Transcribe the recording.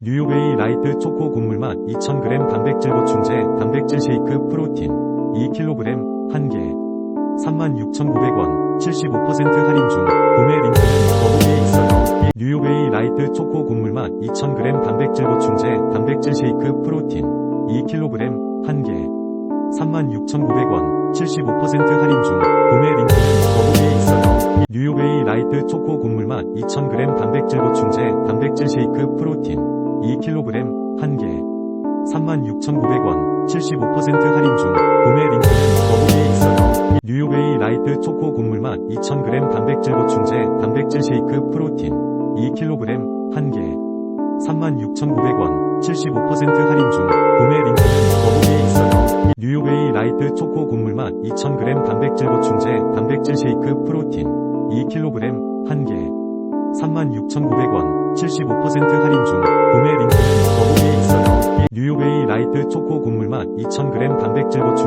뉴욕웨이 라이트 초코 곡물맛 2000g 단백질 보충제 단백질 쉐이크 프로틴 2kg 1개 36,900원 75% 할인 중 구매 링크는 더보기에 있어요. 뉴욕웨이 라이트 초코 곡물맛 2000g 단백질 보충제 단백질 쉐이크 프로틴 2kg 1개 36,900원 75% 할인 중 구매 링크는 더보기에 있어요. 뉴욕웨이 라이트 초코 곡물맛 2000g 단백질 보충제 단백질 쉐이크 프로틴 2kg 1개. 36,900원 75% 할인 중 구매 링크는 더보기에 있어요. 뉴욕웨이 라이트 초코 곡물맛 2000g 단백질 보충제 단백질 쉐이크 프로틴. 2kg 1개. 36,900원 75% 할인 중 구매 링크는 더보기에 있어요. 뉴욕웨이 라이트 초코 곡물맛 2000g 단백질 보충제 단백질 쉐이크 프로틴. 2kg 1개. 36,900원 75% 할인 중 구매 링크는 더보기에 있어요. 뉴욕웨이 라이트 초코 곡물맛 2000g 단백질 보충제